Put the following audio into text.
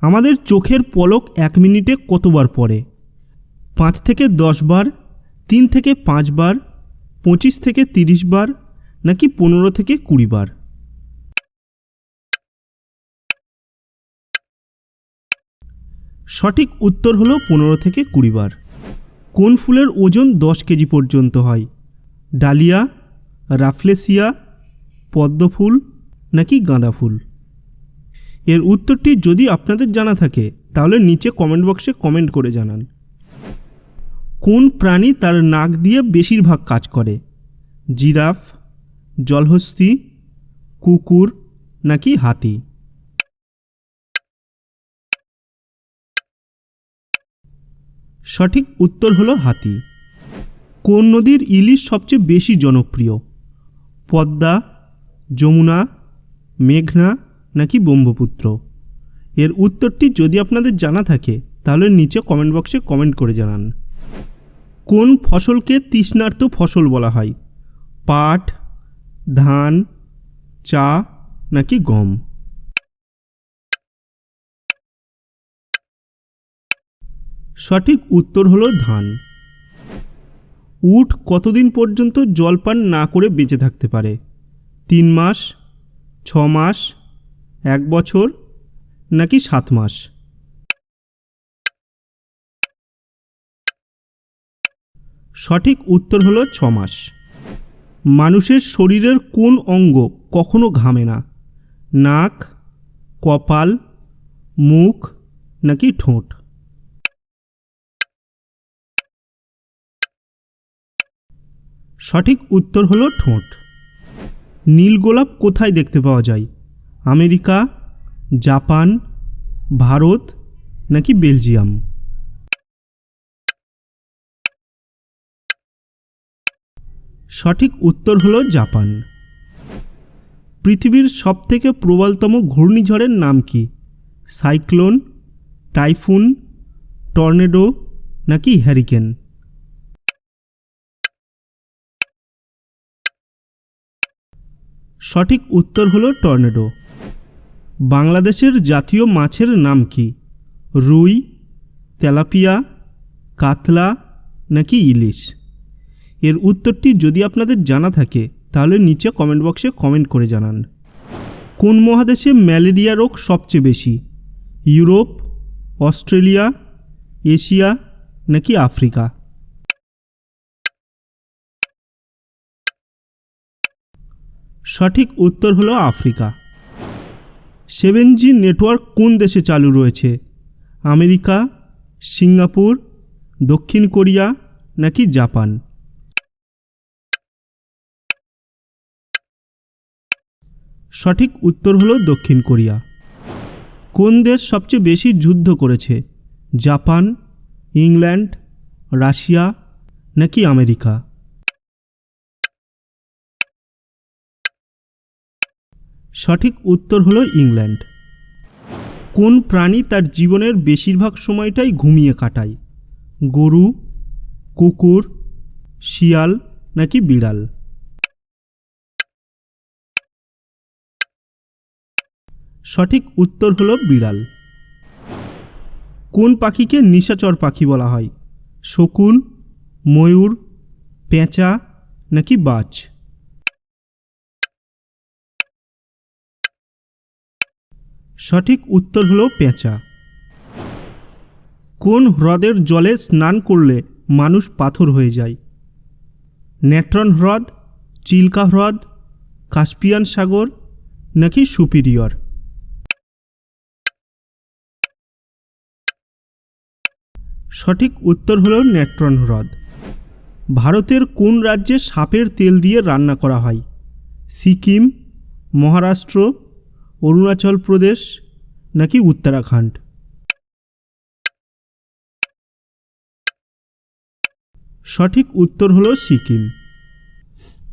আমাদের চোখের পলক এক মিনিটে কতবার পড়ে? পাঁচ থেকে দশ বার, তিন থেকে পাঁচ বার, পঁচিশ থেকে তিরিশ বার, নাকি পনেরো থেকে কুড়ি বার? সঠিক উত্তর হলো পনেরো থেকে কুড়ি বার। কোন ফুলের ওজন দশ কেজি পর্যন্ত হয়? ডালিয়া, রাফলেসিয়া পদ্মফুল নাকি গাঁদা ফুল? এর উত্তরটি যদি আপনাদের জানা থাকে, তাহলে নিচে কমেন্ট বক্সে কমেন্ট করে জানান। কোন প্রাণী তার নাক দিয়ে বেশিরভাগ কাজ করে? জিরাফ, জলহস্তি, কুকুর নাকি হাতি? সঠিক উত্তর হলো হাতি। কোন নদীর ইলিশ সবচেয়ে বেশি জনপ্রিয়? পদ্মা, যমুনা, মেঘনা নাকি ব্রহ্মপুত্র? এর উত্তরটি যদি আপনাদের জানা থাকে, তাহলে নিচে কমেন্ট বক্সে কমেন্ট করে জানান। কোন ফসলকে তৃষ্ণার্ত ফসল বলা হয়? পাট, ধান, চা নাকি গম? সঠিক উত্তর হলো ধান। উট কতদিন পর্যন্ত জলপান না করে বেঁচে থাকতে পারে? তিন মাস, ছ মাস এক বছর, নাকি সাত মাস? সঠিক উত্তর হলো ছ মাস। মানুষের শরীরের কোন অঙ্গ কখনো ঘামে না? নাক, কপাল, মুখ, নাকি ঠোঁট? সঠিক উত্তর হলো ঠোঁট। নীল গোলাপ কোথায় দেখতে পাওয়া যায়? আমেরিকা, জাপান, ভারত নাকি বেলজিয়াম? সঠিক উত্তর হলো জাপান। পৃথিবীর সবথেকে প্রবলতম ঘূর্ণিঝড়ের নাম কি? সাইক্লোন, টাইফুন, টর্নেডো নাকি হ্যারিকেন? সঠিক উত্তর হলো টর্নেডো। বাংলাদেশের জাতীয় মাছের নাম কি? রুই, তেলাপিয়া, কাতলা নাকি ইলিশ? এর উত্তরটি যদি আপনাদের জানা থাকে, তাহলে নিচে কমেন্ট বক্সে কমেন্ট করে জানান। কোন মহাদেশে ম্যালেরিয়া রোগ সবচেয়ে বেশি? ইউরোপ, অস্ট্রেলিয়া, এশিয়া নাকি আফ্রিকা? সঠিক উত্তর হলো আফ্রিকা। সেভেন জি নেটওয়ার্ক কোন দেশে চালু রয়েছে? আমেরিকা, সিঙ্গাপুর, দক্ষিণ কোরিয়া নাকি জাপান? সঠিক উত্তর হলো দক্ষিণ কোরিয়া। কোন দেশ সবচেয়ে বেশি যুদ্ধ করেছে? জাপান, ইংল্যান্ড, রাশিয়া নাকি আমেরিকা? সঠিক উত্তর হলো ইংল্যান্ড। কোন প্রাণী তার জীবনের বেশিরভাগ সময়টাই ঘুমিয়ে কাটায়? গরু, কুকুর, শিয়াল নাকি বিড়াল? সঠিক উত্তর হলো বিড়াল। কোন পাখিকে নিশাচর পাখি বলা হয়? শকুন, ময়ূর, পেঁচা নাকি বাজ? সঠিক উত্তর হলো পেঁচা। কোন হ্রদের জলে স্নান করলে মানুষ পাথর হয়ে যায়? নেট্রন হ্রদ, চিল্কা হ্রদ, কাস্পিয়ান সাগর নাকি সুপিরিয়র? সঠিক উত্তর হলো নেট্রন হ্রদ। ভারতের কোন রাজ্যে সাপের তেল দিয়ে রান্না করা হয়? সিকিম, মহারাষ্ট্র অরুণাচল প্রদেশ নাকি উত্তরাখণ্ড? সঠিক উত্তর হলো সিকিম।